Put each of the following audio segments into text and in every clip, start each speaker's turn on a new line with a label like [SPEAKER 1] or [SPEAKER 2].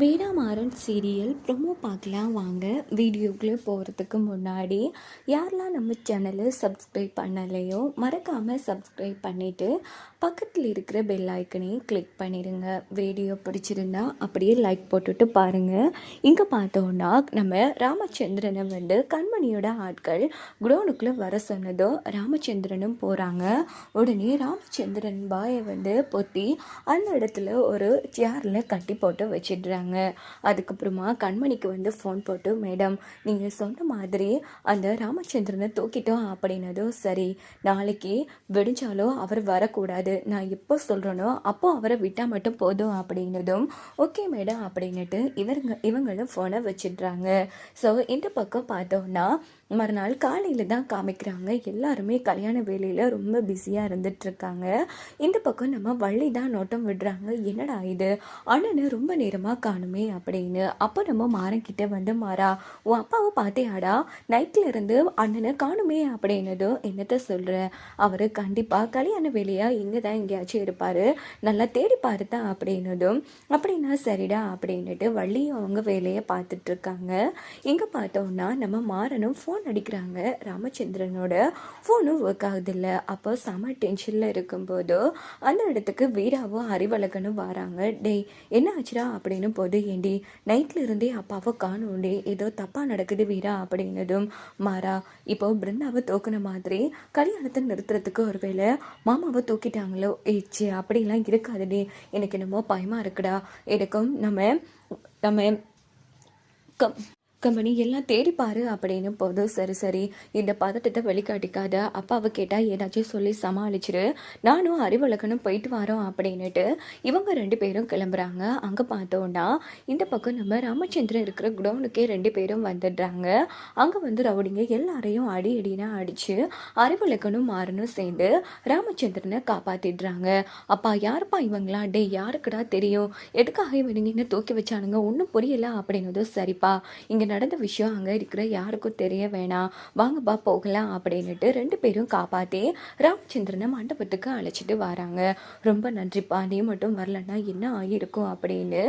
[SPEAKER 1] வேடாமாறன் serial promo பார்க்கலாம் வாங்க. வீடியோக்குள்ளே போகிறதுக்கு முன்னாடி யாரெல்லாம் நம்ம சேனலை சப்ஸ்கிரைப் பண்ணலையோ மறக்காமல் சப்ஸ்கிரைப் பண்ணிவிட்டு பக்கத்தில் இருக்கிற பெல் ஐக்கனையும் கிளிக் பண்ணிடுங்க வீடியோ பிடிச்சிருந்தா அப்படியே லைக் போட்டுட்டு பாருங்கள் இங்கே பார்த்தோன்னா நம்ம ராமச்சந்திரனை வந்து கண்மணியோட ஆட்கள் குடோனுக்குள்ளே வர சொன்னதோ ராமச்சந்திரனும் போகிறாங்க உடனே ராமச்சந்திரன் பாயை வந்து பொத்தி அந்த இடத்துல ஒரு சேரில் கட்டி போட்டு வச்சிடுறாங்க. அதுக்கப்புறமா கண்மணிக்கு வந்து ஃபோன் போட்டு மேடம் நீங்கள் சொன்ன மாதிரி அந்த ராமச்சந்திரனை தூக்கிட்டோம் அப்படின்னதும் சரி. நாளைக்கு விடிஞ்சாலும் அவர் வரக்கூடாது. நான் எப்போ சொல்கிறேனோ அப்போ அவரை விட்டால் மட்டும் போதும் அப்படின்னதும் ஓகே மேடம் அப்படின்னுட்டு இவருங்க இவங்களும் ஃபோனை வச்சிடுறாங்க. ஸோ இந்த பக்கம் பார்த்தோன்னா மறுநாள் காலையில் தான் காமிக்கிறாங்க. எல்லாருமே கல்யாண வேலையில் ரொம்ப பிஸியாக இருந்துட்டுருக்காங்க. இந்த பக்கம் நம்ம வள்ளி தான் நோட்டம் விடுறாங்க. என்னடா இது? அண்ணனை ரொம்ப நேரமாக காணுமே அப்படின்னு. அப்போ நம்ம மாறன்கிட்ட வந்து மாறா உன் அப்பாவை பார்த்தியாடா? நைட்டில் இருந்து அண்ணனை காணுமே அப்படின்னதும் என்னத்த சொல்கிறேன் அவர் கண்டிப்பாக கல்யாண வேலையாக இங்கே தான் எங்கேயாச்சும் இருப்பார். நல்லா தேடி பார்த்தா அப்படின்னதும் அப்படின்னா சரிடா அப்படின்னுட்டு வள்ளியும் அவங்க வேலையை பார்த்துட்ருக்காங்க இங்கே பார்த்தோன்னா நம்ம மாறனும் ஃபோன் நடிக்கிறாங்க ராமச்சந்திரனோட ஃபோனும் ஒர்க் ஆகுதில்ல. அப்போ செம டென்ஷனில் இருக்கும்போது அந்த இடத்துக்கு வீராவும் அறிவழகனும் வராங்க. டேய் என்ன ஆச்சுடா? அப்படின்னு போது ஏண்டி நைட்ல இருந்தே அப்பாவை காணோண்டே ஏதோ தப்பாக நடக்குது வீரா அப்படின்னதும் மாறா இப்போ பிருந்தாவை தூக்குன மாதிரி கல்யாணத்தை நிறுத்துறதுக்கு ஒருவேளை மாமாவை தூக்கிட்டாங்களோ? ஏச்சு அப்படிலாம் இருக்காதுடி. எனக்கு என்னமோ பயமாக இருக்குடா. எனக்கும் நம்ம நம்ம கம் கம்பெனி எல்லாம் தேடிப்பாரு அப்படின்னு போது சரி சரி இந்த பதட்டத்தை வெளிக்காட்டிக்காத. அப்பாவை கேட்டால் ஏதாச்சும் சொல்லி சமாளிச்சிரு. நானும் அறிவழகனும் போயிட்டு வரோம் அப்படின்னுட்டு இவங்க ரெண்டு பேரும் கிளம்புறாங்க. அங்கே பார்த்தோன்னா இந்த பக்கம் நம்ம ராமச்சந்திரன் இருக்கிற குடோனுக்கே ரெண்டு பேரும் வந்துடுறாங்க. அங்கே வந்து ரவுடிங்க எல்லாரையும் அடி அடினா அடித்து அறிவழகனும் மாறனும் சேர்ந்து ராமச்சந்திரனை காப்பாற்றிடுறாங்க அப்பா யாருப்பா இவங்களா? டே யாருக்குடா தெரியும்? எதுக்காக இவனுங்க என்ன தூக்கி வச்சானுங்க? ஒன்றும் புரியல அப்படின்னதும் சரிப்பா இங்கே நடந்த விஷயம் அங்கே இருக்கிற யாருக்கும் தெரிய வேணாம். வாங்கப்பா போகலாம் அப்படின்னுட்டு ரெண்டு பேரும் காப்பாற்றி ராமச்சந்திரனை மண்டபத்துக்கு அழைச்சிட்டு வராங்க. ரொம்ப நன்றிப்பா நீ மட்டும் வரலன்னா என்ன ஆகியிருக்கும் அப்படின்னு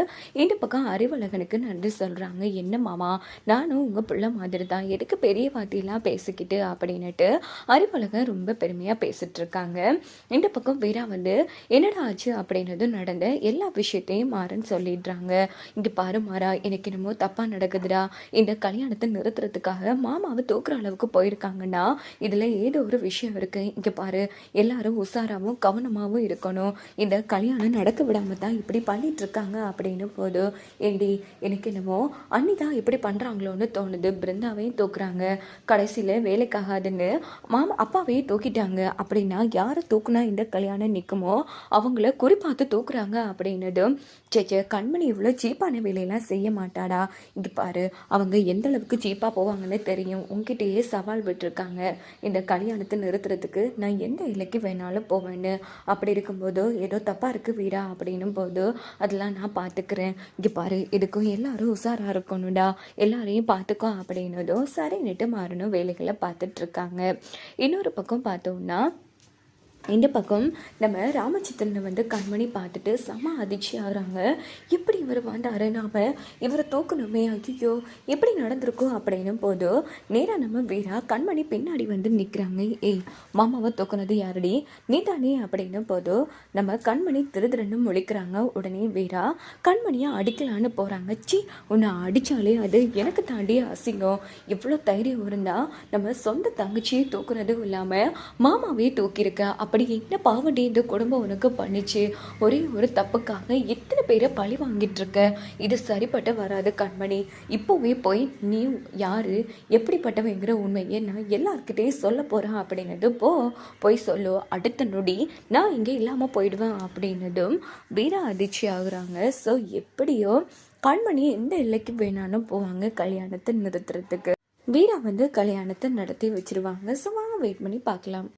[SPEAKER 1] இந்த பக்கம் அறிவழகனுக்கு நன்றி சொல்கிறாங்க என்ன மாமா நானும் உங்கள் பிள்ளை மாதிரி தான் எதுக்கு பெரிய வார்த்தையெல்லாம் பேசிக்கிட்டு அப்படின்னுட்டு அறிவழகன் ரொம்ப பெருமையாக பேசிகிட்ருக்காங்க இருக்காங்க. இந்த பக்கம் வீரா வந்து என்னடா ஆச்சு? அப்படின்றதும் நடந்த எல்லா விஷயத்தையும் மாறன்னு சொல்லிடுறாங்க. இங்கே பாரு மாறா எனக்கு என்னமோ தப்பாக நடக்குதுடா. இந்த கல்யாணத்தை நிறுத்துறதுக்காக மாமாவை தூக்குற அளவுக்கு போயிருக்காங்கன்னா இதில் ஏதோ ஒரு விஷயம் இருக்குது இங்கே பாரு எல்லாரும் உஷாராகவும் கவனமாகவும் இருக்கணும். இந்த கல்யாணம் நடக்க விடாமல் தான் இப்படி பண்ணிட்டு இருக்காங்க அப்படின்னு போது ஏண்டி எனக்கு என்னமோ அன்னிதான் தான் இப்படி பண்ணுறாங்களோன்னு தோணுது. பிருந்தாவையும் தூக்குறாங்க. கடைசியில் வேலைக்காகாதுன்னு மாமா அப்பாவையே தூக்கிட்டாங்க. அப்படின்னா யாரை தூக்குனா இந்த கல்யாணம் நிற்குமோ அவங்கள குறிப்பாத்து தூக்குறாங்க அப்படின்னதும் சேச்சே கண்மணி இவ்வளோ சீப்பான வேலையெல்லாம் செய்ய மாட்டாடா. இங்கே பாரு அவங்க எந்த அளவுக்கு சீப்பாக போவாங்கன்னு தெரியும். உங்ககிட்டயே சவால் விட்டுருக்காங்க. இந்த கல்யாணத்தை நிறுத்துறதுக்கு நான் எந்த இலைக்கு வேணாலும் போவேன்னு. அப்படி இருக்கும்போது ஏதோ தப்பாக இருக்குது வீரா அப்படின்னும் போது அதெல்லாம் நான் பார்த்துக்கிறேன் இங்கே பாரு இதுக்கும் எல்லாரும் உஷாராக இருக்கணும்டா. எல்லாரையும் பார்த்துக்கோ அப்படின்னதும் சரின்னுட்டு மாறணும் வேலைகளை பார்த்துட்ருக்காங்க இன்னொரு பக்கம் பார்த்தோம்னா இந்த பக்கம் நம்ம ராமச்சந்திரனை வந்து கண்மணி பார்த்துட்டு செம அதிர்ச்சி ஆகுறாங்க. எப்படி இவர் வந்தாரு நாம் இவரை தூக்கணுமே? ஐயோ எப்படி நடந்திருக்கும் அப்படின்னும் போது நேராக நம்ம வீரா கண்மணி பின்னாடி வந்து நிற்கிறாங்க ஏய் மாமாவை தூக்குனது யாரடி? நீ தானே அப்படின்னும் போது நம்ம கண்மணி திருதிரன்னு முழிக்கிறாங்க. உடனே வீரா கண்மணியை அடிக்கலான்னு போகிறாங்க சி உன்னை அடித்தாலே அது எனக்கு தாண்டி அசிங்கம். எவ்வளோ தைரியம் இருந்தால் நம்ம சொந்த தங்கச்சியை தூக்குனதும் இல்லாமல் மாமாவே தூக்கியிருக்க. அப்போ அப்படி என்ன பாவண்டி இந்த குடும்பம் உனக்கு பண்ணிச்சு? ஒரே ஒரு தப்புக்காக எத்தனை பேரை பழி வாங்கிட்டு இருக்க இது சரிப்பட்டு வராது கண்மணி. இப்போவே போய் நீ யாரு? எப்படிப்பட்டவங்கிற உண்மையை நான் எல்லாருக்கிட்டையும் சொல்ல போகிறேன் அப்படின்னது போ போய் சொல்லு. அடுத்த நொடி நான் இங்கே இல்லாமல் போயிடுவேன் அப்படின்னதும் வீரா அதிர்ச்சி ஆகுறாங்க. ஸோ எப்படியோ கண்மணி எந்த எல்லைக்கு வேணாலும் போவாங்க கல்யாணத்தை நிறுத்துறதுக்கு. வீரா வந்து கல்யாணத்தை நடத்தி வச்சிருவாங்க. ஸோ வாங்க வெயிட் பண்ணி பார்க்கலாம்.